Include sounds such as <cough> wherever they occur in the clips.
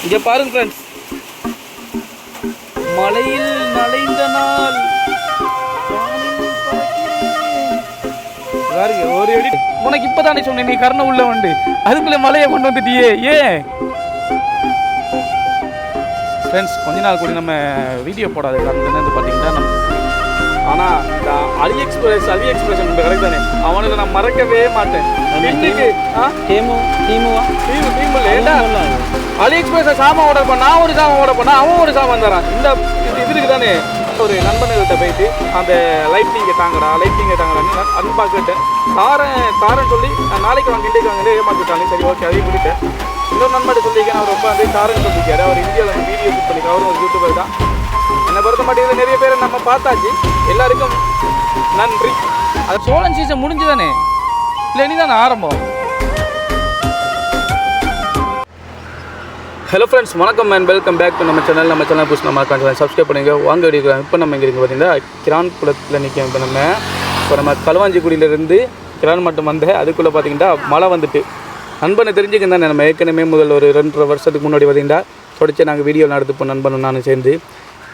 இங்க பாருங்க ஃப்ரெண்ட்ஸ் மலையில் நனைந்த நாள். பாருங்க ஒரு அடி. உனக்கு இப்பதானே சொன்னேன் நீ கருணை உள்ள வந்து அதுக்குள்ள மலையை கொண்டு வந்துட்டியே ஏன்? ஃப்ரெண்ட்ஸ் கொஞ்ச நாள் கூட நம்ம வீடியோ போடாத காரணம் என்னன்னு பார்த்தீங்கன்னா நம்ம ஆனால் இந்த அலி எக்ஸ்பிரஸ் அலி எக்ஸ்பிரஸ் கிடையாது தானே? அவனுக்கு நான் மறக்கவே மாட்டேன். இன்னைக்கு டீமு டீமுவா? டீம் டீம் ஏண்டா? அலி எக்ஸ்பிரஸ் சாமான் ஆர்டர் பண்ணா நான் ஒரு சாமான் ஆர்டர் பண்ணா அவன் ஒரு சாமான் தரான். இந்த இது இது இருக்கு தானே? ஒரு நண்பன்கிட்ட போயிட்டு அந்த லைட்னிங்கை தாங்கடா லைட்னிங்கை தாங்கடான்னு நான் அன்பா கேட்டேன் தாரேன் தாரேன்னு சொல்லி நாளைக்கு வாங்க இன்றைக்கு வாங்க ஏமாத்திட்டாங்க சரி ஓகே அதையும் விட்டுட்டேன். இன்னொரு நண்பர்கிட்ட சொல்லியிருக்கேன் அவர் ரொம்ப வந்து தாரேன்னு சொல்லியிருக்காரு. அவர் இந்தியாவில் வீடியோ ஷூட் பண்ணிக்க அவரும் ஒரு யூடியூபர் தான். என்னை பொறுத்த மாட்டேங்குது நிறைய பேரை நம்ம பார்த்தாச்சு. எல்லாருக்கும் நன்றி. அது சோழன் சீசன் முடிஞ்சுதானே? இல்லை இனிதானே ஆரம்பம்? ஹலோ ஃப்ரெண்ட்ஸ் வணக்கம் அண்ட் வெல்கம் பேக் டு நம்ம சேனல் நம்ம சேனல் புதுசு நம்ம சேனல் சப்ஸ்கிரைப் பண்ணுங்க. வாங்க வீடியோ இப்போ நம்ம எங்கே இருக்கு பார்த்தீங்கன்னா கிரான் குளத்தில் நிற்கும் இப்போ நம்ம. இப்போ நம்ம களுவாஞ்சிக்குடியிலேருந்து கிரான் மட்டும் வந்த அதுக்குள்ளே பார்த்தீங்கன்னா மழை வந்துட்டு. நண்பனை தெரிஞ்சுக்க தானே. நம்ம ஏற்கனவே முதல் ஒரு ரெண்டரை வருஷத்துக்கு முன்னாடி பார்த்தீங்கன்னா தொடர்ச்சி நாங்கள் வீடியோ நடத்துப்போம் நண்பனும் நானும் சேர்ந்து.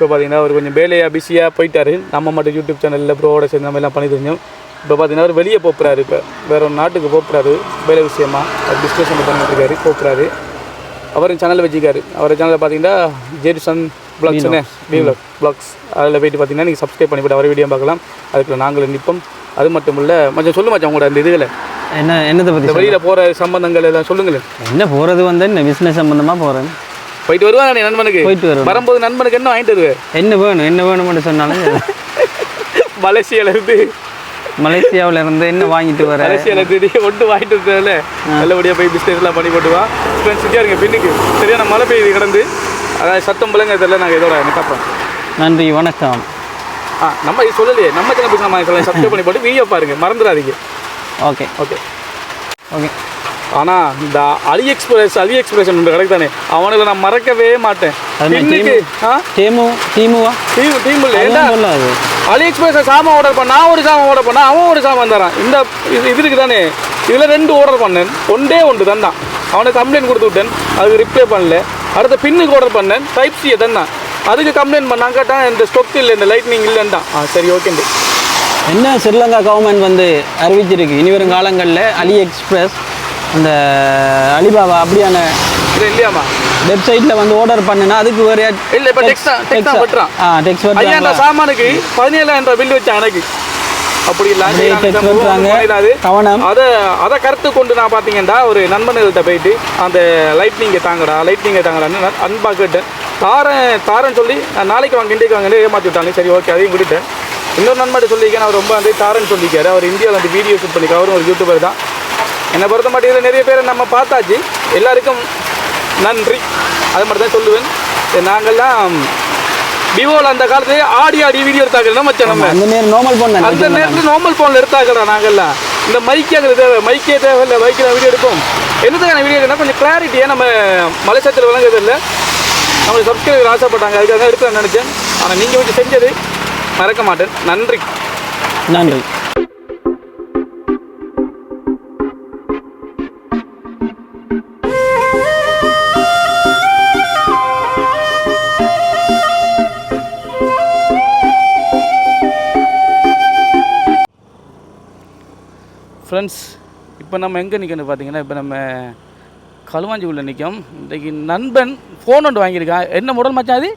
இப்போ பார்த்தீங்கன்னா அவர் கொஞ்சம் வேலையாக பிஸியாக போயிட்டாரு. நம்ம மட்டும் யூடியூப் சேனலில் ப்ரோவோட சேர்ந்து நம்ம எல்லாம் பண்ணி தெரிஞ்சோம் இப்போ பார்த்தீங்கன்னா அவர் வெளியே போகிறாரு இப்போ வேற ஒரு நாட்டுக்கு போகிறாரு வேலை விஷயமா. பிஸ்னஸ் ஒன்று பண்ணிட்டு இருக்காரு போகிறாரு அவரும் சேனல் வச்சுக்காரு அவர் சேனலில் பார்த்தீங்கன்னா ஜெரிசன் பிளாக்ஸ்னு பிவ்லாக் பிளாக்ஸ் அதில் போயிட்டு பார்த்தீங்கன்னா நீங்கள் சப்ஸ்கிரைப் பண்ணிவிட்டு அவர் வீடியோ பார்க்கலாம். அதுக்குள்ள நாங்களும் நிற்போம். அது மட்டும் இல்லை மச்சான் சொல்லு மச்சான் உங்களோட அந்த இதுகளை. என்ன என்னத்தை பற்றி வெளியில் போகிற சம்பந்தங்கள் எல்லாம் சொல்லுங்களேன். என்ன போகிறது வந்து என்ன பிஸ்னஸ் சம்மந்தமாக போகிறேன் போயிட்டு வருவாங்க நண்பனுக்கு. போயிட்டு வருவேன் வரும்போது நண்பனுக்கு என்ன வாங்கிட்டு வருவேன் என்ன வேணும் என்ன வேணும்னு சொன்னாலும் <laughs> மலேசியாவிலேருந்து. மலேசியாவில் இருந்து என்ன வாங்கிட்டு வர? மலேசியாவில் இருந்து ஒன்று வாங்கிட்டு வந்ததில்ல நல்லபடியாக போய் பிஸ்னஸ்லாம் பண்ணி போட்டு வா. ஃப்ரெண்ட்ஸ் சிட்டியாக இருங்க பின்னுக்கு. சரியான மழை பெய்யுது கிடந்து அதாவது சத்தம் பிள்ளைங்க இதெல்லாம் நாங்கள் இதோட நிற்கிறோம் நன்றி வணக்கம். ஆ நம்ம இது சொல்லலையே நம்ம சேனல் புதுசு நம்ம சேனல் சப்ஸ்கிரைப் பண்ணி போட்டு வீடியோ பாருங்க மறந்துடாதீங்க. ஓகே. ஓகே. ஓகே. ஆனால் இந்த அலி எக்ஸ்பிரஸ் அலி எக்ஸ்பிரஸ் ஒன்று கிடைக்கு தானே அவனுக்கு நான் மறக்கவே மாட்டேன். இன்னைக்கு டீமு டீமுவா? டீம் டீம் சொல்லாது அலி எக்ஸ்பிரஸ் சாமான் ஆர்டர் பண்ணா நான் ஒரு சாமான் ஆர்டர் பண்ணா அவன் ஒரு சாமான் தரான். இந்த இது இது இருக்கு தானே இதில் ரெண்டு ஆர்டர் பண்ணேன். ஒன்றே ஒன்று தந்தான். அவனுக்கு கம்ப்ளைண்ட் கொடுத்து விட்டேன். அதுக்கு ரிப்ளை பண்ணல. அடுத்த பின்னுக்கு ஆர்டர் பண்ணேன். டைப் சியை தந்தான். அதுக்கு கம்ப்ளைண்ட் பண்ணாங்க கேட்டான் இந்த ஸ்டொக் இல்லை இந்த லைட்னிங் இல்லைன்ட்டான். ஆ சரி ஓகேண்டு என்ன ஸ்ரீலங்கா கவர்மெண்ட் வந்து அறிவிச்சிருக்கு? இனி வரும் காலங்களில் அலி எக்ஸ்பிரஸ் அந்த அலிபாபா அப்படியான இல்லையாமா வெப்சைட்டில் வந்து ஆர்டர் பண்ணுனா அதுக்கு வேறு இல்ல, இப்ப text தான் வெட்டுறான். ஆ டெக்ஸ் ஐயாயிரம் வெட்டுறாங்க. சாமானுக்கு பதினேழாயிரம் ரூபாய் பில்லு வச்சான் எனக்கு அப்படி இல்லை அப்படியே text வெட்டுறாங்க. கவனம். அதை அதை கருத்து கொண்டு நான் பார்த்தீங்கன்னா ஒரு நண்பர்கள்ட்ட போயிட்டு அந்த லைட்னிங்கை தாங்கடா லைட்னிங்கை தாங்கடான்னு அன்பா கேட்டேன். தாரேன் தாரேன்னு சொல்லி நாளைக்கு வாங்க இன்றைக்கு வாங்க ஏமாற்றி விட்டாங்க. சரி ஓகே அதையும் விட்டுட்டேன். இன்னொரு நண்பர்கிட்ட சொல்லியிருக்கேன் அவர் ரொம்ப வந்து தாரேன்னு சொல்லியிருக்காரு. அவர் இந்தியாவில் வந்து வீடியோ ஷூட் பண்ணிக்க அவரும் ஒரு யூடியூபர் தான். என்னை பொறுத்த மாட்டேங்குது நிறைய பேரை நம்ம பார்த்தாச்சு. எல்லாருக்கும் நன்றி. அது மட்டும் தான் சொல்லுவேன். நாங்கள்லாம் விவோவில் அந்த காலத்துலேயே ஆடி ஆடி வீடியோ எடுத்தாங்க மச்சான் நம்ம? அந்த நேரம் நார்மல் அந்த பண்ண நேரத்தில் நார்மல் ஃபோனில் எடுத்தாக்கடா நாங்கள்லாம். இந்த மைக்கே அங்கே தேவை மைக்கே தேவையில்லை மைக்கில் வீடியோ எடுப்போம். என்னதுக்கான வீடியோ எடுக்கணும் கொஞ்சம் கிளாரிட்டியாக நம்ம மலைச்சத்தில் விளங்குறது இல்லை. நம்மளுக்கு சப்ஸ்கிரைபர் ஆசைப்பட்டாங்க அதுக்காக தான் எடுக்கலாம்னு நினச்சேன். ஆனால் நீங்கள் வந்து செஞ்சது மறக்க மாட்டேன். நன்றி. நன்றி. ஃப்ரெண்ட்ஸ் இப்போ நம்ம எங்கே நிற்கணும் பார்த்தீங்கன்னா இப்போ நம்ம களுவாஞ்சிக்குள்ளே நிற்கும் இன்றைக்கு நண்பன் ஃபோன் ஒன்று வாங்கியிருக்கான் என்ன மாடல் மச்சான் அது?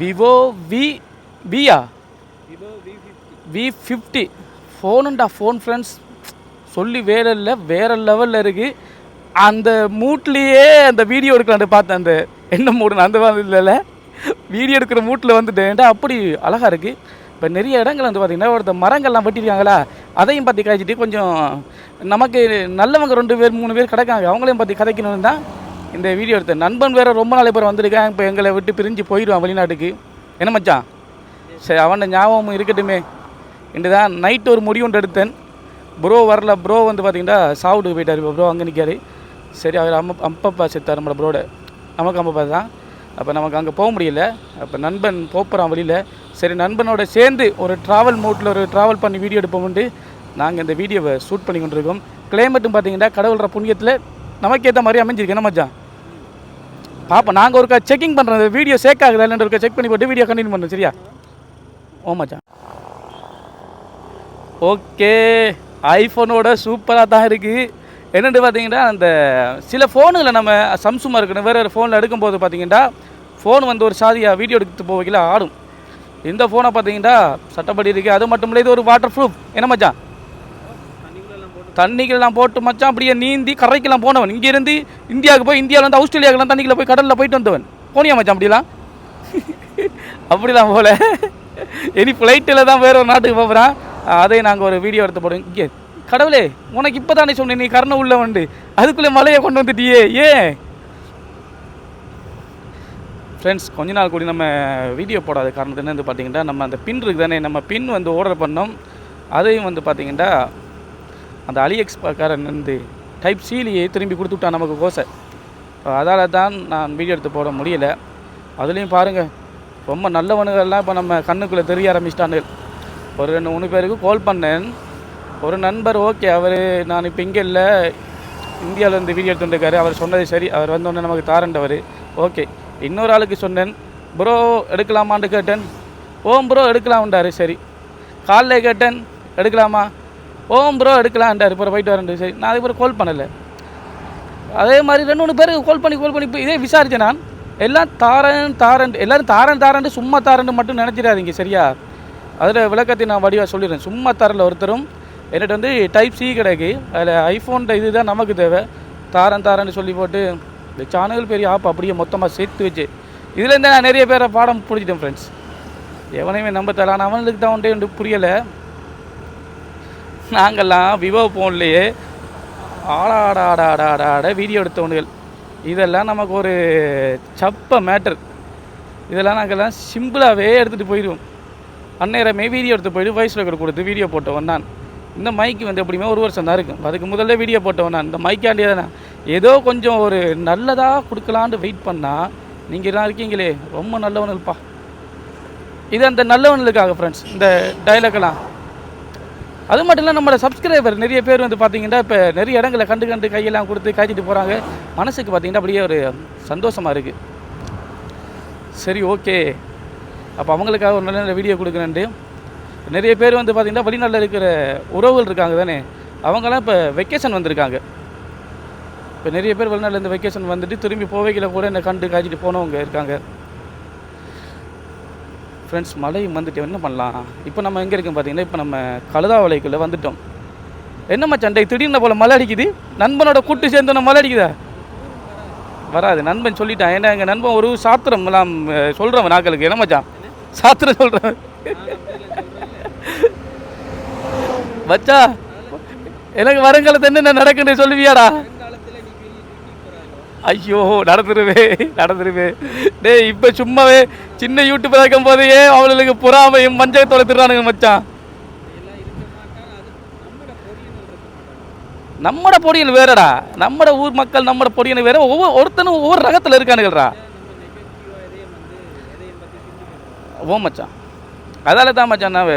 விவோ வி வியா வி ஃபிஃப்டி ஃபோனுண்டா ஃபோன் ஃப்ரெண்ட்ஸ் சொல்லி வேற இல்லை வேற லெவலில் இருக்குது அந்த மூட்லேயே அந்த வீடியோ எடுக்கலான்ட்டு பார்த்தேன் அந்த. என்ன மூடுன்னு அந்த மாதிரி இல்லைல்ல. வீடியோ எடுக்கிற மூட்டில் வந்துட்டேன்டா. அப்படி அழகாக இருக்குது இப்போ நிறைய இடங்கள் வந்து பார்த்திங்கன்னா ஒருத்த மரங்கள்லாம் வெட்டிருக்காங்களா? அதையும் பார்த்து காய்ச்சிட்டு கொஞ்சம் நமக்கு நல்லவங்க ரெண்டு பேர் மூணு பேர் கிடக்காங்க. அவங்களையும் பார்த்து கதைக்கணும்னு தான் இந்த வீடியோ எடுத்தேன். நண்பன் வேறு ரொம்ப நாளை பேர் வந்திருக்கேன். இப்போ எங்களை விட்டு பிரிஞ்சு போயிடுவான் வெளிநாட்டுக்கு. என்ன மச்சான்? சரி அவன் ஞாபகமும் இருக்கட்டுமே. இன்று தான் நைட்டு ஒரு முடிவு ஒன்று எடுத்தேன். ப்ரோ வரல. ப்ரோ வந்து பார்த்தீங்கன்னா சாவுட்டுக்கு போயிட்டார். இப்போ ப்ரோ அங்கே நிற்காரு சரி அவர் அம்மா அம்பப்பா செத்தார் நம்மளோட ப்ரோட நமக்கு அம்பப்பா தான். அப்போ நமக்கு அங்கே போக முடியல. அப்போ நண்பன் போப்புறான் வெளியில். சரி நண்பனோட சேர்ந்து ஒரு ட்ராவல் மோட்டில் ஒரு ட்ராவல் பண்ணி வீடியோ எடுப்போம்ட்டு நாங்கள் இந்த வீடியோவை ஷூட் பண்ணி கொண்டிருக்கோம் கிளைமேட்டும் பார்த்தீங்கன்னா கடவுள்ற புண்ணியத்தில் நமக்கேற்ற மாதிரி அமைஞ்சிருக்கு. என்ன மச்சான்? பாப்போம் நாங்கள் ஒருக்கா செக்கிங் பண்ணுறோம் வீடியோ சேக் ஆகுதா இல்லைன்னு ஒருக்கா செக் பண்ணி போட்டு வீடியோ கண்டினியூ பண்ணுறோம் சரியா? ஓ மச்சான். ஓகே ஐஃபோனோட சூப்பராக தான் இருக்குது என்னென்னு பார்த்தீங்கன்னா அந்த சில ஃபோனுகளை நம்ம சம்சுமாக இருக்கணும் வேறு வேறு ஃபோனில் எடுக்கும்போது பார்த்தீங்கன்னா ஃபோன் வந்து ஒரு சாதியாக வீடியோ எடுத்து போகல ஆடும். இந்த ஃபோனை பார்த்தீங்கன்னா சட்டப்படி இருக்குது அது மட்டும் இல்லை இது ஒரு வாட்டர் ப்ரூஃப் என்ன மச்சான்? தண்ணிக்கெல்லாம் போட்டு மச்சான் அப்படியே நீந்தி கரைக்கெல்லாம் போனவன். இங்கேருந்து இந்தியாவுக்கு போய் இந்தியாவிலேருந்து ஆஸ்திரேலியாவுக்குலாம் தண்ணிக்குள்ள போய் கடலில் போயிட்டு வந்தவன். போனியா மச்சான் அப்படிலாம் <laughs> அப்படிலாம் போல. இனி ஃப்ளைட்டில் தான் வேறு ஒரு நாட்டுக்கு போகிறான் அதை நாங்கள் ஒரு வீடியோ எடுத்து போடுவோம். இங்கே கடவுளே உனக்கு இப்போ தானே சொன்னேன் நீ கருணை உள்ள வந்து அதுக்குள்ளே மலையை கொண்டு வந்துட்டியே ஏன்? ஃப்ரெண்ட்ஸ் கொஞ்ச நாள் கூடி நம்ம வீடியோ போடாத காரணத்து வந்து பார்த்தீங்கன்னா நம்ம அந்த பின் இருக்குது தானே நம்ம பின் வந்து ஆர்டர் பண்ணோம். அதையும் வந்து பார்த்திங்கன்னா அந்த அலிஎக்ஸ்பாக்காரன் வந்து டைப் சீலியை திரும்பி கொடுத்துட்டான் நமக்கு கோசை. அதால் தான் நான் வீடியோ எடுத்து போட முடியல. அதுலேயும் பாருங்கள் ரொம்ப நல்லவனுகள்லாம் இப்போ நம்ம கண்ணுக்குள்ளே தெரிய ஆரம்பிச்சிட்டானுங்க ஒரு ரெண்டு மூணு பேருக்கு கால் பண்ணேன். ஒரு நண்பர் ஓகே அவர் நான் இப்போ இங்கே இல்லை. இந்தியாவிலேருந்து வீடியோ எடுத்துட்டுருக்காரு அவர் சொன்னது சரி. அவர் வந்தோடனே நமக்கு தாரண்டவர். ஓகே இன்னொரு ஆளுக்கு சொன்னேன் ப்ரோ எடுக்கலாமான்னு கேட்டேன். ஓம் ப்ரோ எடுக்கலாம்ன்றாரு. சரி. காலைல கேட்டேன் எடுக்கலாமா? ஓம் ப்ரோ எடுக்கலான்றாரு இப்போ போயிட்டு வரேன் சரி. நான் அதுக்கப்புறம் கால் பண்ணலை. அதே மாதிரி ரெண்டு மூணு பேருக்கு கால் பண்ணி கால் பண்ணி இப்போ இதே விசாரித்தேன் நான். எல்லாம் தாரன் தாரன் எல்லோரும் தாரன் தாரன் சும்மா தாரன் மட்டும் நினச்சிடாதீங்க சரியா? அதில் விளக்கத்தை நான் வடிவாக சொல்லிடுறேன். சும்மா தரல ஒருத்தரும் என்கிட்ட வந்து டைப் சி கிடைக்கு அதில் ஐஃபோன் இது தான் நமக்கு தேவை. தாரன் தாரன்னு சொல்லி போட்டு இந்த சேனல் பெரிய ஆப் அப்படியே மொத்தமாக சேர்த்து வச்சு. இதுலேருந்து நான் நிறைய பேரை பாடம் பிடிச்சிட்டேன் ஃப்ரெண்ட்ஸ் எவனையுமே நம்ப தரலாம் அவனுக்கு தான் ஒன்றே புரியலை. நாங்கள்லாம் விவோ ஃபோன்லேயே ஆடாடாடாடாடாட வீடியோ எடுத்தவனுகள். இதெல்லாம் நமக்கு ஒரு சப்ப மேட்டர் இதெல்லாம் நாங்கள்லாம் சிம்பிளாகவே எடுத்துகிட்டு போயிடுவோம். அந்நேரமே வீடியோ எடுத்து போயிட்டு வாய்ஸ் ரெக்கார்டு கொடுத்து வீடியோ போட்டவன் நான். இந்த மைக்கு வந்து எப்படியுமே ஒரு வருஷம் தான் இருக்கும். அதுக்கு முதல்ல வீடியோ போட்டவன் நான். இந்த மைக்காண்டியே தான் ஏதோ கொஞ்சம் ஒரு நல்லதாக கொடுக்கலான்னு வெயிட் பண்ணால் நீங்கள் எல்லாம் இருக்கீங்களே ரொம்ப நல்லவனுப்பா இது அந்த நல்லவனுக்காக ஃப்ரெண்ட்ஸ் இந்த டைலாக்லாம் அது மட்டும் இல்லை நம்மளோட சப்ஸ்கிரைபர் நிறைய பேர் வந்து பார்த்தீங்கன்னா இப்போ நிறைய இடங்களை கண்டு கண்டு கையெல்லாம் கொடுத்து காய்ச்சிட்டு போகிறாங்க மனசுக்கு பார்த்தீங்கன்னா அப்படியே ஒரு சந்தோஷமாக இருக்குது சரி ஓகே அப்போ அவங்களுக்காக ஒரு நல்ல நல்ல வீடியோ கொடுக்குறேன்ட்டு. நிறைய பேர் வந்து பார்த்திங்கன்னா வெளிநாட்டில் இருக்கிற உறவுகள் இருக்காங்க தானே? அவங்களாம் இப்போ வெக்கேஷன் வந்திருக்காங்க. இப்போ நிறைய பேர் வெளிநாட்டிலேருந்து வெக்கேஷன் வந்துட்டு திரும்பி போவைகளை கூட என்னை கண்டு காய்ச்சிட்டு போனவங்க இருக்காங்க. ஃப்ரெண்ட்ஸ் மழையும் வந்துட்டு என்ன பண்ணலாம்? இப்போ நம்ம எங்கே இருக்கோம் பார்த்தீங்கன்னா இப்போ நம்ம கழுதாவளைக்குள்ளே வந்துட்டோம். என்னம்மா சண்டை? திடீர்னு போல் மழை அடிக்குது. நண்பனோட கூட்டு சேர்ந்தோன்னே மழை அடிக்குதா? வராது. நண்பன் சொல்லிட்டான். ஏன்னா எங்கள் நண்பன் ஒரு சாத்திரம் எல்லாம் சொல்கிறவன் நாக்களுக்கு. என்ன மச்சான்? சாத்திரம் சொல்கிறேன் மச்சா எனக்கு வருங்காலத்து என்னென்ன நடக்குன்னு சொல்லுவியாடா? ஐயோ நடந்துருவே நடந்துருவே டேய் இப்போ சும்மாவே சின்ன யூடியூப் இருக்கும் போதையே அவளுக்கு புறாமையும் மஞ்சள் தொலைத்துறானுங்க மச்சான். நம்மட பொடியன் வேறடா. நம்மட ஊர் மக்கள் நம்மட பொடியன் வேற. ஒவ்வொரு ஒருத்தனும் ஒவ்வொரு ரகத்தில் இருக்கானுங்கடா ஓ மச்சான். அதால தான் மச்சான் நான்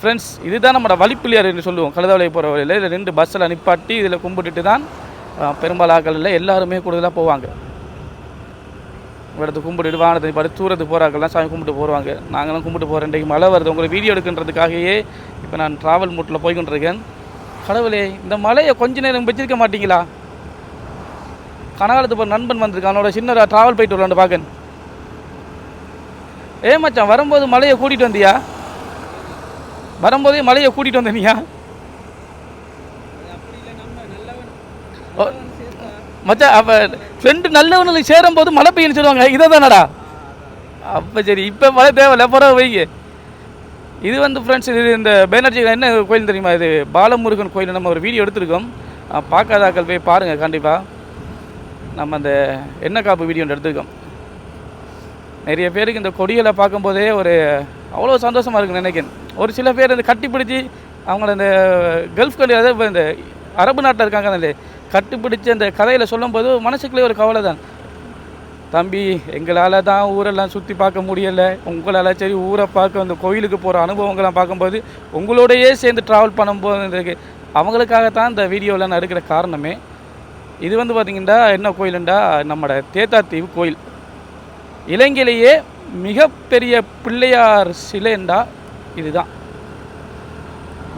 ஃப்ரெண்ட்ஸ் இதுதான் நம்மளோட வழிப்பிள்ளையார்னு சொல்லுவோம். கழுதாவளை போகிற வழியில். இதில் ரெண்டு பஸ்ஸில் நிப்பாட்டி இதில் கும்பிட்டுட்டு தான் பெரும்பாலாக்களில் எல்லாருமே கூடுதலாக போவாங்க. இடத்து கும்பிட்டு வானத்தை பார்த்து தூரத்துக்கு போகிறாக்கெல்லாம் சாமி கும்பிட்டு போடுவாங்க நாங்களும் கும்பிட்டு போகிறோம் இன்றைக்கு மழை வருது. உங்களை வீடியோ எடுக்கின்றதுக்காகவே இப்போ நான் ட்ராவல் மூட்டில் போய்கொண்டிருக்கேன். கடவுளே இந்த மலையை கொஞ்ச நேரம் வச்சிருக்க மாட்டிங்களா? கனகாலத்து ஒரு நண்பன் வந்திருக்கான். அவனோட சின்ன ட்ராவல் போயிட்டு வரலான்னு பார்க்கன் ஏ மச்சான் வரும்போது மலையை கூட்டிகிட்டு வந்தியா? வரும்போதே மலையை கூட்டிகிட்டு வந்தனியா மச்சா அப்போ ஃப்ரெண்டு நல்லவனுக்கு சேரும்போது மழை பெய்யுன்னு சொல்லுவாங்க. இதை தானடா அப்போ சரி இப்போ மழை தேவையில்ல பரவ வைங்க. இது வந்து ஃப்ரெண்ட்ஸ் இது இந்த பேனர்ஜி என்ன கோயில் தெரியுமா இது? பாலமுருகன் கோயில் நம்ம ஒரு வீடியோ எடுத்திருக்கோம். பார்க்காதாக்கள் போய் பாருங்கள் கண்டிப்பாக நம்ம அந்த எண்ணெய் காப்பு வீடியோ ஒன்று எடுத்திருக்கோம். நிறைய பேருக்கு இந்த கொடிகளை பார்க்கும்போதே ஒரு அவ்வளோ சந்தோஷமாக இருக்குன்னு நினைக்கிறேன். ஒரு சில பேர் இந்த கட்டி பிடிச்சி அவங்கள இந்த கல்ஃப் கண்ட்ரி அதாவது இந்த அரபு நாட்டில் இருக்காங்க அந்த கட்டுப்பிடிச்சு அந்த கதையில் சொல்லும்போது மனசுக்குள்ளே ஒரு கவலை தான் தம்பி எங்களால் தான் ஊரெல்லாம் சுற்றி பார்க்க முடியலை. உங்களால் சரி ஊரை பார்க்க அந்த கோயிலுக்கு போகிற அனுபவங்கள்லாம் பார்க்கும்போது உங்களோடையே சேர்ந்து ட்ராவல் பண்ணும்போது அவங்களுக்காக அவங்களுக்காகத்தான் இந்த வீடியோவில் நான் எடுக்கிற காரணமே. இது வந்து பார்த்திங்கன்னா என்ன கோயிலுண்டா? நம்ம தேத்தாத்தீவு கோயில். இலங்கையிலேயே மிகப்பெரிய பிள்ளையார் சிலைண்டா இதுதான்.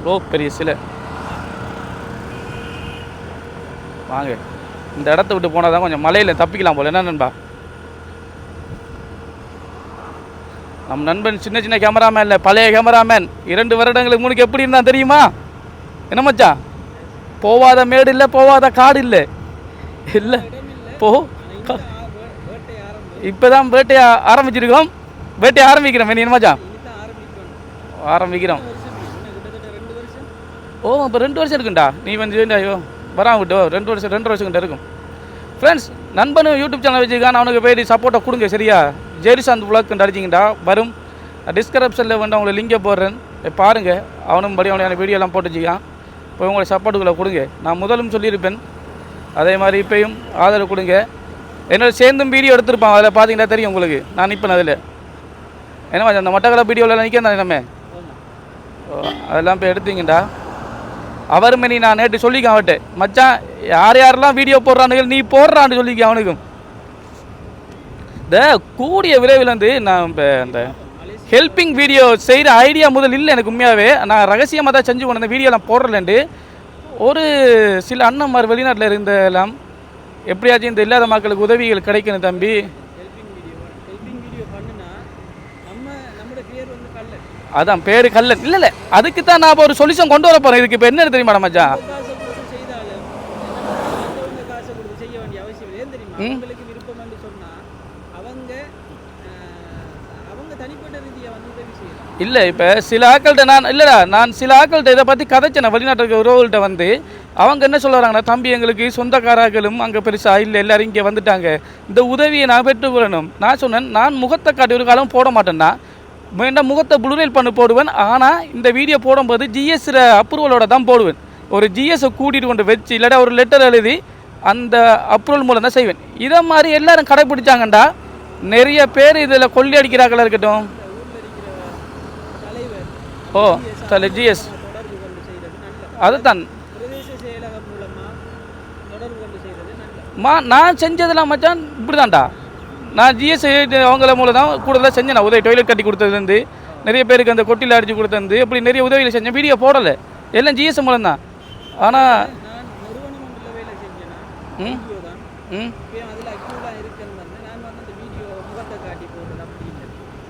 ரொம்ப பெரிய சிலை. வாங்க. இந்த இடத்த விட்டு போனால் தான் கொஞ்சம் மலையில் தப்பிக்கலாம் போல. என்ன நண்பா? நம் நண்பன் சின்ன சின்ன கேமராமேன் இல்லை பழைய கேமராமேன் இரண்டு வருடங்களுக்கு முன்னுக்கு எப்படி இருந்தான் தெரியுமா? என்ன மச்சான்? போவாத மேடு இல்லை போவாத காடு இல்லை. இல்லை. போ. இப்போ தான் வேட்டையை ஆரம்பிச்சிருக்கோம் வேட்டையை ஆரம்பிக்கிறோம். என்ன மச்சான்? ஆரம்பிக்கிறோம். ஓ இப்போ ரெண்டு வருஷம் இருக்குண்டா நீ வந்து ஐயோ? வரான் விட்டு ரெண்டு வருஷம் ரெண்டு வருஷம் கிட்ட இருக்கும். ஃப்ரெண்ட்ஸ் நண்பனும் யூடியூப் சேனல் வச்சுருக்கான் அவனுக்கு போய் சப்போர்ட்டை கொடுங்க சரியா? ஜெரிசாந்த் விளாக்குன்னு அடிச்சிங்கடா வரும். டிஸ்கிரிப்ஷனில் வந்து அவங்களை லிங்கை போடுறேன். பாருங்கள் அவனும் படி அவனையான வீடியோலாம் போட்டு வச்சுக்கான் போய் உங்களை சப்போர்ட்டுகளை கொடுங்க. நான் முதலும் சொல்லியிருப்பேன். அதே மாதிரி இப்பயும் ஆதரவு கொடுங்க. என்னோட சேர்ந்தும் வீடியோ எடுத்திருப்பான். அதில் பார்த்தீங்கன்னா தெரியும் உங்களுக்கு. நான் நிற்பேன் அதில். என்ன மச்சான், அந்த மட்டக்கள வீடியோவில் நிற்க நம்ம? ஓ, அதெல்லாம் இப்போ எடுத்தீங்கடா. அவர் மணி நான் நேற்று சொல்லிக்க அவன்கிட்ட மச்சான் யார் யாரெல்லாம் வீடியோ போடுறானுங்க நீ போடுறான்னு சொல்லிக்க அவனுக்கும். இந்த கூடிய விரைவில் வந்து நான் இப்போ இந்த ஹெல்பிங் வீடியோ செய்கிற ஐடியா முதல் இல்லை எனக்கு உண்மையாகவே நான் ரகசியமாக தான் செஞ்சு கொண்டு அந்த வீடியோலாம் போடுறலண்டு ஒரு சில அண்ணன்மார் வெளிநாட்டில் இருந்தெல்லாம் எப்படியாச்சும் இந்த இல்லாத மக்களுக்கு உதவிகள் கிடைக்கணும் தம்பி ஹெல்பிங் வீடியோ ஹெல்பிங் வீடியோ பண்ணுனா நம்ம நம்மளோட பேர் வந்து கல்லன் அதான் பேர் கல்லன் இல்லை இல்லை அதுக்கு தான் நான் ஒரு சொல்யூஷன் கொண்டு வர போகிறேன் இதுக்கு இப்போ என்ன தெரியுமா அவசியம் இல்லை இப்போ சில ஆக்கள்கிட்ட நான் இல்லைடா நான் சில ஆக்கள்கிட்ட இதை பற்றி கதைச்சேன். வெளிநாட்டு இருக்க உறவுகள்கிட்ட வந்து அவங்க என்ன சொல்கிறாங்கன்னா தம்பி எங்களுக்கு சொந்தக்காரர்களும் அங்கே பெருசாக இல்லை எல்லாரும் இங்கே வந்துட்டாங்க. இந்த உதவியை நான் பெற்றுக்கொள்ளணும் நான் சொன்னேன் நான் முகத்தை காட்டி ஒரு காலம் போட மாட்டேன்னா வேண்டாம் முகத்தை ப்ளூரேல் பண்ணி போடுவேன். ஆனால் இந்த வீடியோ போடும்போது ஜிஎஸ்ல அப்ரூவலோட தான் போடுவேன். ஒரு ஜிஎஸை கூட்டிகிட்டு கொண்டு வச்சு இல்லாட்டா ஒரு லெட்டர் எழுதி அந்த அப்ரூவல் மூலம் தான் செய்வேன். இதை மாதிரி எல்லாரும் கடைப்பிடிச்சாங்கண்டா நிறைய பேர் இதில் கொள்ளி அடிக்கிறாங்களா இருக்கட்டும். ஓ தலை ஜிஎஸ் அதுதான். மா நான் செஞ்சதெல்லாம் மச்சான் இப்படி தான்டா நான் ஜிஎஸ் அவங்கள மூலம் தான் கூடுதலாக செஞ்சேன். நான் உதவி டொய்லெட் கட்டி கொடுத்ததுலேருந்து நிறைய பேருக்கு அந்த கொட்டியில் அடிச்சு கொடுத்தது இப்படி நிறைய உதவிகள் செஞ்சேன். வீடியோ போடலை. எல்லாம் ஜிஎஸ் மூலம் தான் ஆனால் ம்? ம்?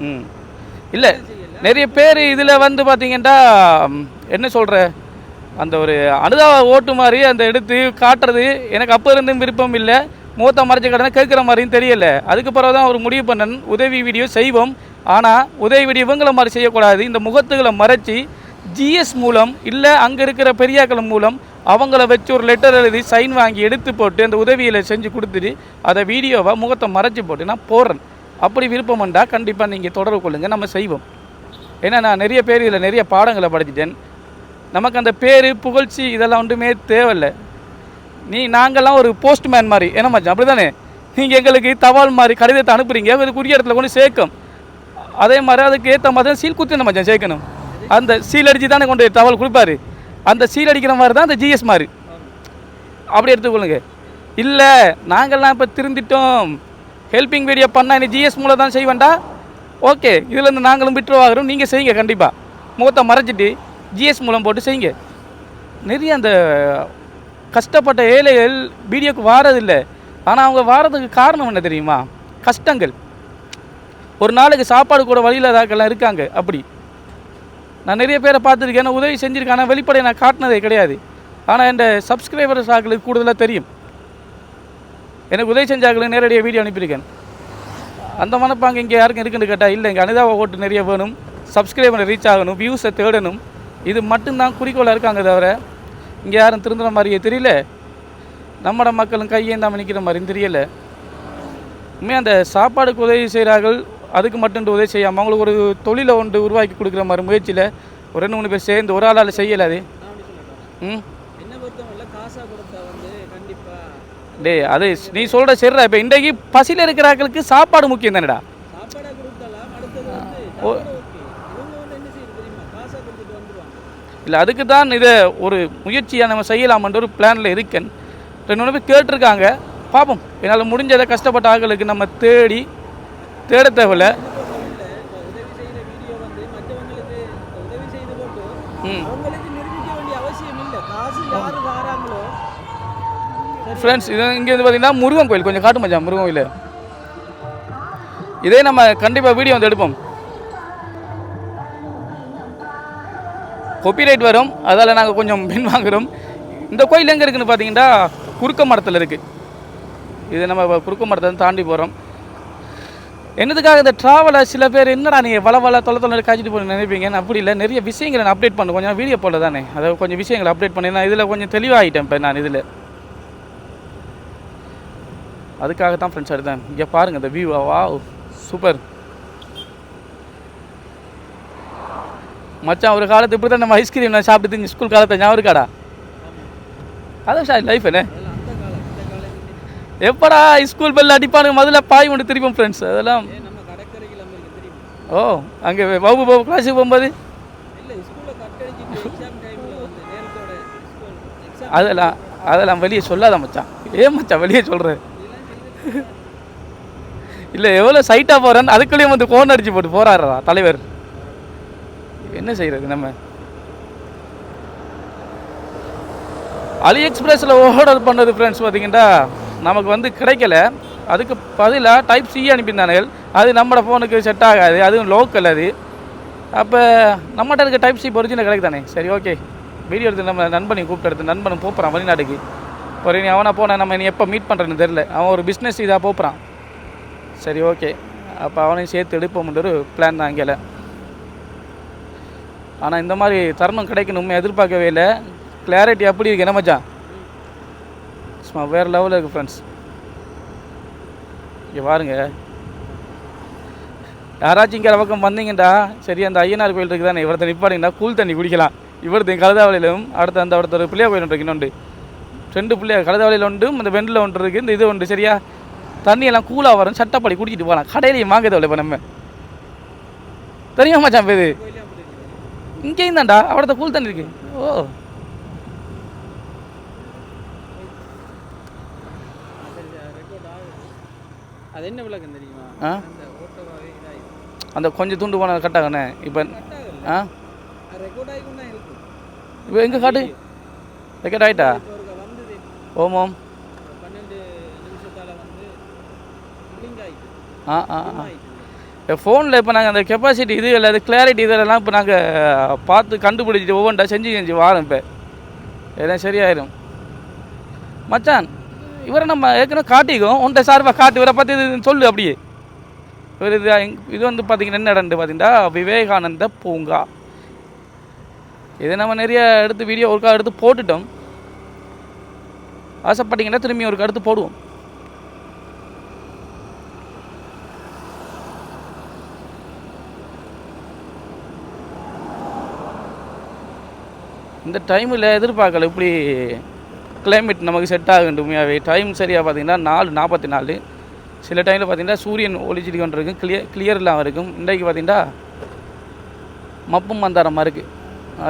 ம்? இல்லை. நிறைய பேர் இதில் வந்து பார்த்தீங்கன்னா என்ன சொல்கிற அந்த ஒரு அனுதாப ஓட்டு மாதிரி அந்த எடுத்து காட்டுறது எனக்கு அப்போ இருந்தும் விருப்பம் இல்லை. மூத்த மறைச்ச கடனை கேட்குற மாதிரியும் தெரியல. அதுக்கு பிறகு தான் ஒரு முடிவு பண்ணன் உதவி வீடியோ செய்வோம். ஆனால் உதவி வீடியோ இவங்களை மாதிரி செய்யக்கூடாது. இந்த முகத்துகளை மறைச்சி ஜிஎஸ் மூலம் இல்லை அங்கே இருக்கிற பெரியாக்கள் மூலம் அவங்கள வச்சு ஒரு லெட்டர் எழுதி சைன் வாங்கி எடுத்து போட்டு அந்த உதவியில் செஞ்சு கொடுத்துட்டு அதை வீடியோவை முகத்தை மறைச்சி போட்டு நான் போடுறேன். அப்படி விருப்பம் உண்டா கண்டிப்பாக நீங்கள் தொடர்பு கொள்ளுங்கள் நம்ம செய்வோம். ஏன்னா நான் நிறைய பேர் இதில் நிறைய பாடங்களை படிச்சிட்டேன். நமக்கு அந்த பேர் புகழ்ச்சி இதெல்லாம் ஒன்றுமே தேவையில்லை. நீ நாங்கள்லாம் ஒரு போஸ்ட்மேன் மாதிரி. என்ன மச்சான் அப்படி தானே நீங்கள் எங்களுக்கு தவால் மாதிரி கடிதத்தை அனுப்புறீங்க அது குறிய இடத்துல கொண்டு சேர்க்கும். அதே மாதிரி அதுக்கு ஏற்ற மாதிரி தான் சீல் குத்து என்ன மச்சான் சேர்க்கணும். அந்த சீல் அடித்து தானே கொண்டு தவால் கொடுப்பாரு. அந்த சீல் அடிக்கிற மாதிரி தான் அந்த ஜிஎஸ் மாதிரி. அப்படி எடுத்துக்கொள்ளுங்க. இல்லை நாங்கள்லாம் இப்போ திருந்திட்டோம். ஹெல்பிங் வீடியோ பண்ணால் இனி ஜிஎஸ் மூலம் தான் செய்வேண்டா ஓகே இதுலேருந்து நாங்களும் விட்டுருவாகிறோம் நீங்கள் செய்யுங்க கண்டிப்பாக முகத்தை மறைச்சிட்டு ஜிஎஸ் மூலம் போட்டு செய்யுங்க. நிறைய அந்த கஷ்டப்பட்ட ஏழைகள் வீடியோக்கு வாரதில்லை. ஆனால் அவங்க வாரதுக்கு காரணம் என்ன தெரியுமா? கஷ்டங்கள். ஒரு நாளைக்கு சாப்பாடு கூட வழியில் தாக்கெல்லாம் இருக்காங்க அப்படி. நான் நிறைய பேரை பார்த்துருக்கேன். ஏன்னா உதவி செஞ்சுருக்கேன். ஆனால் வெளிப்படையை நான் காட்டினதே கிடையாது. ஆனால் என் சப்ஸ்கிரைபர்ஸ் ஆக்களுக்கு கூடுதலாக தெரியும். எனக்கு உதவி செஞ்ச நேரடியாக வீடியோ அனுப்பியிருக்கேன். அந்த மனப்பாங்க இங்கே யாருக்கும் இருக்குன்னு கேட்டால் இல்லை இங்கே அனிதாவை ஓட்டு நிறைய வேணும். சப்ஸ்கிரைபரை ரீச் ஆகணும். வியூஸை தேடணும். இது மட்டும்தான் குறிக்கோளாக இருக்காங்க தவிர இங்கே யாரும் திருந்துற மாதிரியே தெரியல. நம்மட மக்களும் கையேந்தாம நிற்கிற மாதிரியும் தெரியல. உண்மையாக அந்த சாப்பாடுக்கு உதவி செய்கிறார்கள் அதுக்கு மட்டும் உதவி செய்யாமல் அவங்களுக்கு ஒரு தொழிலை ஒன்று உருவாக்கி கொடுக்குற மாதிரி முயற்சியில் ஒரு ரெண்டு மூணு பேர் சேர்ந்து ஒரு ஆளால் செய்யலை அது. ம்? டேய் அது நீ சொல்கிற சரிடா இப்போ இன்றைக்கு பசியில் இருக்கிறார்களுக்கு சாப்பாடு முக்கியம் தானேடா? சாப்பாடா கொடுத்தலாம் அடுத்தது வந்து சாப்பாடு ஓகே இவங்க வந்து என்ன செய்யுது தெரியுமா காசா கொடுத்துட்டு வந்துருவாங்க இல்லை அதுக்கு தான் இதை ஒரு முயற்சியாக நம்ம செய்யலாமன்ற ஒரு பிளானில் இருக்கேன். ரெண்டு மூணு பேர் கேட்டிருக்காங்க. பார்ப்போம். என்னால் முடிஞ்சதை கஷ்டப்பட்ட ஆட்களுக்கு நம்ம தேடி தேட தேவையில்ல. இல்லை ஃப்ரெண்ட்ஸ் இது இங்கே வந்து பார்த்தீங்கன்னா முருகன் கோயில். கொஞ்சம் காட்டு மச்சான் முருகன் கோயில். இதே நம்ம கண்டிப்பாக வீடியோ வந்து எடுப்போம். கொப்பிரைட் வரும். அதால் நாங்கள் கொஞ்சம் பின்வாங்குறோம் இந்த கோயில் எங்கே இருக்குதுன்னு பார்த்தீங்கன்னா குறுக்க மரத்தில் இருக்குது இது நம்ம குறுக்க மரத்தை தாண்டி போகிறோம் என்னதுக்காக இந்த ட்ராவலை சில பேர் என்னடா நீங்கள் வள வள தொலை தொலை காய்ச்சிட்டு போய் நினைப்பீங்கன்னு அப்படி இல்லை. நிறைய விஷயங்களை நான் அப்டேட் பண்ண கொஞ்சம் வீடியோ போல தானே. அதை கொஞ்சம் விஷயங்களை அப்டேட் பண்ணி நான் இதில் கொஞ்சம் தெளிவாகிட்டேன் இப்போ நான் இதில். அதுக்காக தான் ஃப்ரெண்ட்ஸ் எடுத்தேன் இங்கே பாருங்கள் இந்த வியூ வா சூப்பர். மச்சான் ஒரு காலத்து இப்படி தான் நம்ம ஐஸ்கிரீம் நான் சாப்பிட்டு ஸ்கூல் காலத்தை ஞாபகம் இருக்காடா? அதான் சார் லைஃப் என்ன. எப்படா ஸ்கூல் பெல் அடிப்பானுங்க? முதல்ல பாய் கொண்டு திருப்போம் ஃப்ரெண்ட்ஸ் அதெல்லாம் ஓ அங்கே வகுப்பு போ கிளாஸுக்கு போகும்போது? அதெல்லாம் அதெல்லாம் வெளியே சொல்லாத மச்சான். ஏன் மச்சான் வெளியே சொல்கிறேன் இல்லை எவ்வளோ சைட்டாக போகிறேன்னு அதுக்குள்ளேயும் வந்து கோன் அடிச்சு போட்டு போகிறாரா தலைவர். என்ன செய்கிறது நம்ம? அலி எக்ஸ்பிரஸில் ஆர்டர் பண்ணது ஃப்ரெண்ட்ஸ் பார்த்தீங்கன்னா நமக்கு வந்து கிடைக்கல. அதுக்கு பதிலாக டைப் சி அனுப்பியிருந்தானுகள் அது நம்மளோட ஃபோனுக்கு செட் ஆகாது. அதுவும் லோக்கல் அது. அப்போ நம்மகிட்ட இருக்க டைப் சி ஒரிஜினல் கிடைக்குதானே? சரி ஓகே வீடியோ எடுத்து நம்ம நண்பனை கூப்பிட்டு எடுத்து நண்பன் போகிறான் வெளிநாட்டுக்கு. ஒரு நீ அவனை போன நம்ம நீ எப்போ மீட் பண்ணுறேன்னு தெரில அவன் ஒரு பிஸ்னஸ் இதாக போகிறான் சரி ஓகே அப்போ அவனையும் சேர்த்து எடுப்போம்ன்ற ஒரு பிளான் தான் அங்கேல ஆனால் இந்த மாதிரி தருணம் கிடைக்கணும் எதிர்பார்க்கவே இல்லை. கிளாரிட்டி அப்படி இருக்கு? என்ன மச்சான்? சும்மா வேறு லெவலில் இருக்குது ஃப்ரெண்ட்ஸ் இங்கே பாருங்க. யாராச்சும் இங்கே பக்கம் வந்தீங்கடா சரி அந்த ஐயனார் கோயில் இருக்குது தானே இவரத்தை நிப்பாட்டிங்கன்னா கூல் தண்ணி குடிக்கலாம். இவரத்தையும் கழுதாவளியிலும் அடுத்த அந்த அடுத்த ஒரு பிள்ளையா கோயில் ஒன்று இருக்கு இன்னொன்று. ரெண்டு பிள்ளையா கழுதாவளியில் உண்டு இந்த வெண்டில் ஒன்று இருக்குது இந்த இது உண்டு சரியா? தண்ணியெல்லாம் கூலாக வரும் சட்டப்படி குடிச்சிட்டு போகலாம். கடையிலையும் வாங்க தேவையில்ல இப்போ நம்ம. தெரியுமா மச்சான் இது? இங்கேயும் தான்டா அவடத்த கூல் தண்ணி இருக்கு ஓ. அது என்ன விளக்கம் தெரியுமா? ஆ? அந்த கொஞ்சம் துண்டு போன இப்போ கட் ஆகல. ஆ? அது ரெக்கார்ட் ஆகி கொண்டு தான் இருக்கும் இப்போ எங்கே காட்டு? ரெக்கார்ட் ஆகிட்டா இப்போ ஓம் ஓம். ஆ ஆ ஆ. இப்போ ஃபோனில் இப்போ நாங்கள் அந்த கெப்பாசிட்டி இது இல்லை அது கிளாரிட்டி இதெல்லாம் இப்போ நாங்கள் பார்த்து கண்டுபிடிச்சிட்டு ஒவ்வொன்றா செஞ்சு செஞ்சு வாரோம் இப்போ. எல்லாம் சரியாயிரும். மச்சான் இவரை நம்ம ஏற்கனவே காட்டிக்கோம். உன்ட்ட சார்பாக காட்டு இவரை பற்றி இது சொல்லு அப்படியே. இவர் இது இது வந்து பார்த்தீங்கன்னா என்ன இடம்னு பார்த்தீங்கன்னா விவேகானந்த பூங்கா. இதை நம்ம நிறைய எடுத்து வீடியோ ஒருக்கா எடுத்து போட்டுட்டோம். ஆசைப்பட்டீங்கன்னா திரும்பி ஒருக்கா எடுத்து போடுவோம். இந்த டைமில் எதிர்பார்க்கல இப்படி கிளைமேட் நமக்கு செட் ஆகுண்டு உண்மையாகவே டைம் சரியாக பார்த்தீங்கன்னா நாலு நாற்பத்தி நாலு சில டைமில் பார்த்திங்கன்னா சூரியன் ஒளிச்சிட்டு கொண்டு இருக்கும் கிளியர் கிளியர் இல்லாமல் இருக்கும். இன்றைக்கு பார்த்திங்கன்னா மப்பும் மந்தாரமாக இருக்குது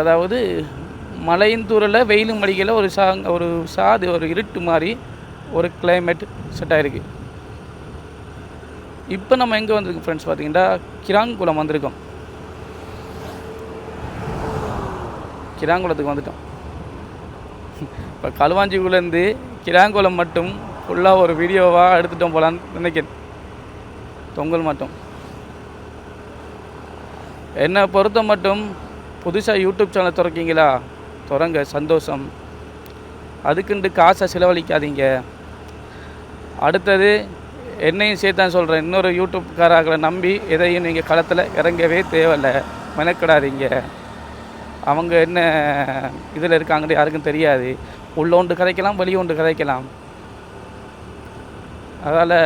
அதாவது மழையின் தூரில் வெயிலும் மடிக்கல ஒரு சா ஒரு சாது ஒரு இருட்டு மாதிரி ஒரு கிளைமேட் செட் ஆகிருக்கு இப்போ நம்ம எங்கே வந்திருக்கோம் ஃப்ரெண்ட்ஸ் பார்த்திங்கன்னா கிராங்குளம் வந்திருக்கோம். கிராங்குளத்துக்கு வந்துட்டோம். இப்போ களுவாஞ்சிக்குள்ளேருந்து கிராங்குளம் மட்டும் ஃபுல்லாக ஒரு வீடியோவாக எடுத்துட்டோம் போலான்னு நினைக்கிறேன். தொங்கல் மட்டும். என்னை பொறுத்த மட்டும் புதுசாக யூடியூப் சேனல் திறக்கீங்களா? திறங்க சந்தோஷம். அதுக்குண்டு காசை செலவழிக்காதீங்க. அடுத்தது என்னையும் சேர்த்தான் சொல்கிறேன் இன்னொரு யூடியூப்காரர்களை நம்பி எதையும் நீங்கள் களத்தில் இறங்கவே தேவையில்லை. மெனக்கிடாதீங்க. அவங்க என்ன இதில் இருக்காங்கன்னு யாருக்கும் தெரியாது. உள்ள ஒன்று கதைக்கலாம் வெளியே ஒன்று கதைக்கலாம் அதால்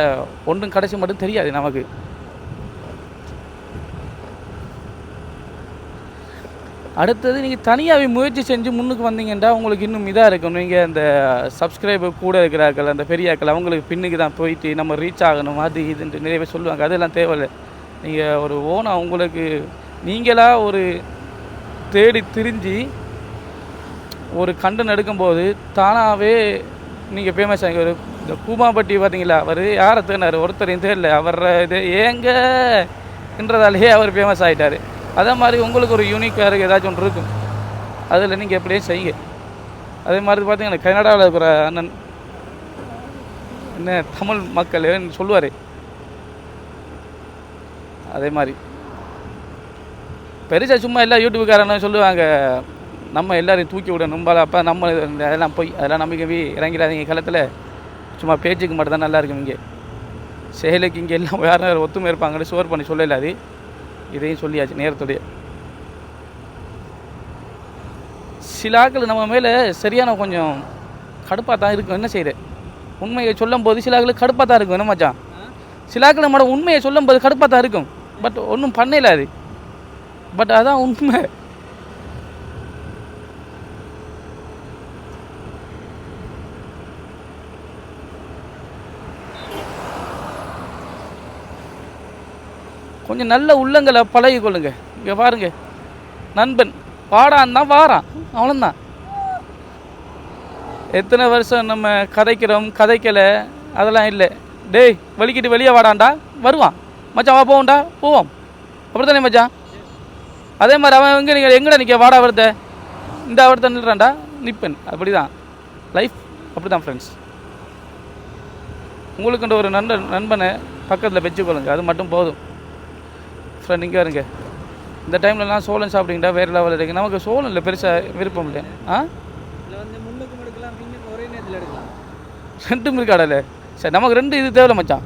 ஒன்றும் கடைசி மட்டும் தெரியாது நமக்கு. அடுத்தது நீங்கள் தனியாகவே முயற்சி செஞ்சு முன்னுக்கு வந்தீங்கன்னா உங்களுக்கு இன்னும் இதாக இருக்கும். நீங்கள் அந்த சப்ஸ்கிரைபர் கூட இருக்கிறார்கள் அந்த பெரியாக்கள் அவங்களுக்கு பின்னுக்கு தான் போயிட்டு நம்ம ரீச் ஆகணும் அது இதுன்ட்டு நிறைய பேர் சொல்லுவாங்க. அதெல்லாம் தேவையில்லை. நீங்கள் ஒரு ஓனாக உங்களுக்கு நீங்களாக ஒரு தேடி திரிஞ்சு ஒரு கண்டன் எடுக்கும்போது தானாகவே நீங்கள் ஃபேமஸ் ஆகி ஒரு இந்த கூமாப்பட்டி பார்த்தீங்களா அவர் யாரை தேடினார்? ஒருத்தரையும் தேடல. அவர் இது ஏங்க? என்றதாலேயே அவர் ஃபேமஸ் ஆகிட்டார் அதே மாதிரி உங்களுக்கு ஒரு யூனிக்காக இருக்குது ஏதாச்சும் ஒன்று இருக்கும். அதில் நீங்கள் எப்படியும் செய்யுங்க. அதே மாதிரி பார்த்தீங்கன்னா கனடாவில் இருக்கிற அண்ணன் என்ன தமிழ் மக்கள் சொல்லுவார். அதே மாதிரி. பெருசாக சும்மா எல்லா யூடியூப்காரனும் சொல்லுவாங்க நம்ம எல்லாரையும் தூக்கி விடணும் பால அப்போ நம்ம அதெல்லாம் போய் அதெல்லாம் நம்பிக்கை போய் இறங்கிடாதீங்க களத்தில் சும்மா பேச்சுக்கு மட்டும் தான் நல்லா இருக்கும் இங்கே. செயலுக்கு இங்கே எல்லாம் யாரும் ஒத்துமை இருப்பாங்கன்னு சோர் பண்ணி சொல்லல அது. இதையும் சொல்லியாச்சு நேரத்துடைய. சில ஆட்கள் நம்ம மேலே சரியான கொஞ்சம் கடுப்பாக தான் இருக்கும். என்ன செய்யுது? உண்மையை சொல்லும் போது சில ஆட்களுக்கு கடுப்பாக தான் இருக்கும். என்ன மச்சான்? சில ஆட்கள் நம்மளோட உண்மையை சொல்லும் போது கடுப்பாக தான் இருக்கும். பட் ஒன்றும் பண்ணல அது. பட் அதான் உண்மை. கொஞ்சம் நல்ல உள்ளங்களை பழகி கொள்ளுங்க. இங்கே பாருங்க. நண்பன். வாடான்னா வாரான். அவ்வளோந்தான் எத்தனை வருஷம் நம்ம கதைக்கிறோம் கதைக்கலை. அதெல்லாம் இல்லை. டேய் வலிக்கிட்டு வெளியே வாடான்டா. வருவான். மச்சான் வா போவோம்டா. போவோம். அப்படி தானே மச்சான்? அதே மாதிரி அவன் எங்கே நீங்கள் எங்கடா நிற்க வாடா வருத இந்த அவர்த்த நில்றான்டா. நிற்பேன் அப்படி தான் லைஃப் அப்படி தான் ஃப்ரெண்ட்ஸ் உங்களுக்குன்ற ஒரு நண்பன் நண்பனை பக்கத்தில் வச்சுக்கொள்ளுங்க அது மட்டும் போதும். ஃப்ரெண்ட் இங்கே வருங்க. இந்த டைம்லலாம் சோளம் சாப்பிட்டீங்கன்னா வேறு லெவலில் இருக்குது நமக்கு சோளம் இல்லை. பெருசாக விருப்பம் இல்லை. ஆ? ரெண்டும் இருக்காடல சரி நமக்கு ரெண்டு இது தேவை மச்சான்.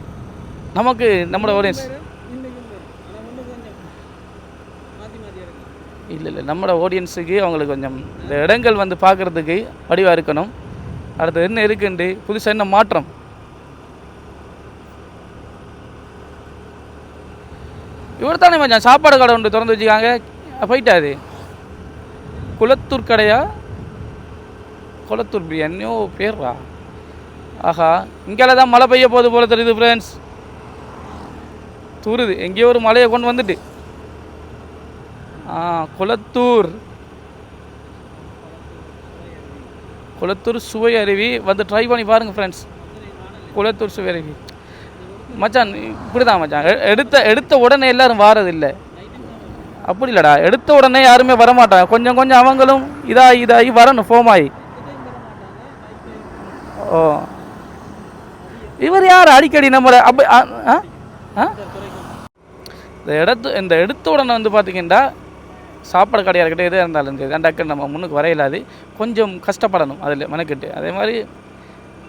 நமக்கு நம்மளோட ஆடியன்ஸ் பின்னுக்கும் வரும் ஆனால் முன்னுக்கு கொஞ்சம் மாற்றி மாற்றி எடுக்கலாம் இல்லை இல்லை. நம்மளோட ஆடியன்ஸுக்கு அவங்களுக்கு கொஞ்சம் இந்த இடங்கள் வந்து பார்க்குறதுக்கு வடிவாக இருக்கணும். அடுத்து என்ன இருக்குண்டு புதுசாக என்ன மாற்றம்? இவர் தானே மச்சான்? சாப்பாடு கடை ஒன்று திறந்து வச்சுக்காங்க. போயிட்டாது குளத்தூர் கடையா? குளத்தூர் பிரியாணியோ பேர்ரா. ஆஹா இங்கேல தான் மழை பெய்ய போகுது போல தெரியுது ஃப்ரெண்ட்ஸ் தூருது. எங்கேயோ ஒரு மலையை கொண்டு வந்துட்டு. குளத்தூர். குளத்தூர் சுவை அருவி. வந்து ட்ரை பண்ணி பாருங்கள் ஃப்ரெண்ட்ஸ் குளத்தூர் சுவை அருவி. மச்சான் இப்படி தான் மச்சான் எடுத்த எடுத்த உடனே எல்லாரும் வாரதில்லை. அப்படி இல்லைடா. எடுத்த உடனே யாருமே வரமாட்டாங்க. கொஞ்சம் கொஞ்சம் அவங்களும் இதாகி இதாகி வரணும் ஃபோம் ஆகி ஓ. இவர் யார்? அடிக்கடி நம்மளை அப்படி ஆ ஆ? இந்த இடத்து இந்த எடுத்த உடனே வந்து பார்த்தீங்கன்னா சாப்பாடு கடையாக இருக்கட்டும் எதாக இருந்தாலும் சரி டக்குன்னு நம்ம முன்னுக்கு வரையிலாது. கொஞ்சம் கஷ்டப்படணும் அதில் மெனக்கிட்டு. அதே மாதிரி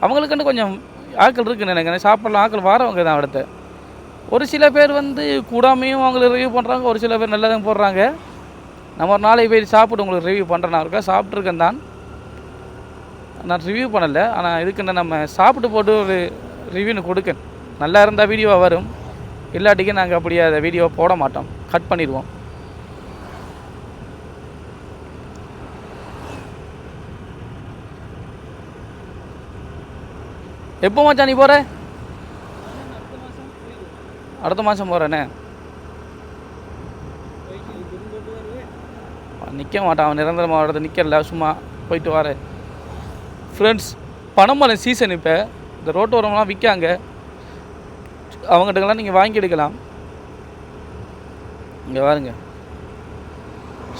அவங்களுக்குன்னு கொஞ்சம் ஆக்கள் இருக்குன்னு நினைக்கிறேன். சாப்பிடலாம் ஆட்கள் வாரவங்க தான் அடுத்த. ஒரு சில பேர் வந்து கூடாமையும் அவங்களுக்கு ரிவ்யூ பண்ணுறாங்க ஒரு சில பேர் நல்லதும் போடுறாங்க. நம்ம ஒரு நாளைக்கு போய் சாப்பிட்டு உங்களுக்கு ரிவ்யூ பண்ணுறேன் அவருக்கா இருக்கா சாப்பிட்ருக்கேன் தான். நான் ரிவ்யூ பண்ணலை ஆனால் இதுக்குன்னு நம்ம சாப்பிட்டு போட்டு ஒரு ரிவ்யூன்னு கொடுக்கேன். நல்லா இருந்தால் வீடியோவாக வரும். இல்லாட்டிக்கு நாங்கள் அப்படியே அதை வீடியோவை போட மாட்டோம். கட் பண்ணிடுவோம். எப்போ மச்சான் நீ போகிற அடுத்த மாதம் போயிடுவோம் போகிறேனே நிற்க மாட்டான் அவன் நிரந்தரமாக இடத்துல நிற்கல சும்மா போயிட்டு வரேன் ஃப்ரெண்ட்ஸ் பனைமரம் சீசன் இப்போ. இந்த ரோட்டோரம்லாம் விற்காங்க அவங்ககிட்டலாம் நீங்கள் வாங்கி எடுக்கலாம். இங்கே பாருங்க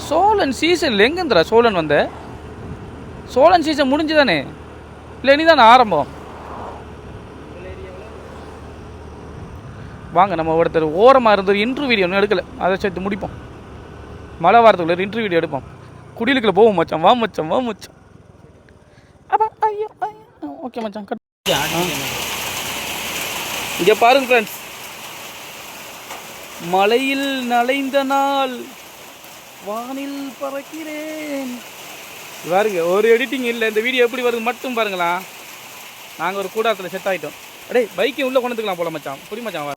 சோழன் சீசன் எங்கேந்திரா சோழன் வந்த? சோழன் சீசன் முடிஞ்சு தானே இல்லை இனி தானே ஆரம்பம்? வாங்க நம்ம ஒருத்தர் ஓரமாக இருந்து ஒரு இன்ட்ரு வீடியோ ஒன்றும் எடுக்கல. அதை சேர்த்து முடிப்போம். மழை வாரத்துக்குள்ள ஒரு வீடியோ எடுப்போம். குடிலுக்குள்ள போவோம் மச்சான். வா மச்சான். வா மச்சான். அப்பா ஐயோ ஐயோ. ஓகே மச்சான். கட். இங்கே பாருங்க ஃப்ரெண்ட்ஸ் மலையில் நலைந்த நாள். வானில் பறக்கிறேன். பாருங்க ஒரு எடிட்டிங் இல்லை. இந்த வீடியோ எப்படி வருது மட்டும் பாருங்களா நாங்கள் ஒரு கூடாரத்தில் செட் ஆகிட்டோம் அடே பைக்கை உள்ளே கொண்டுக்கலாம் போல மச்சான். புரி மச்சான் வா.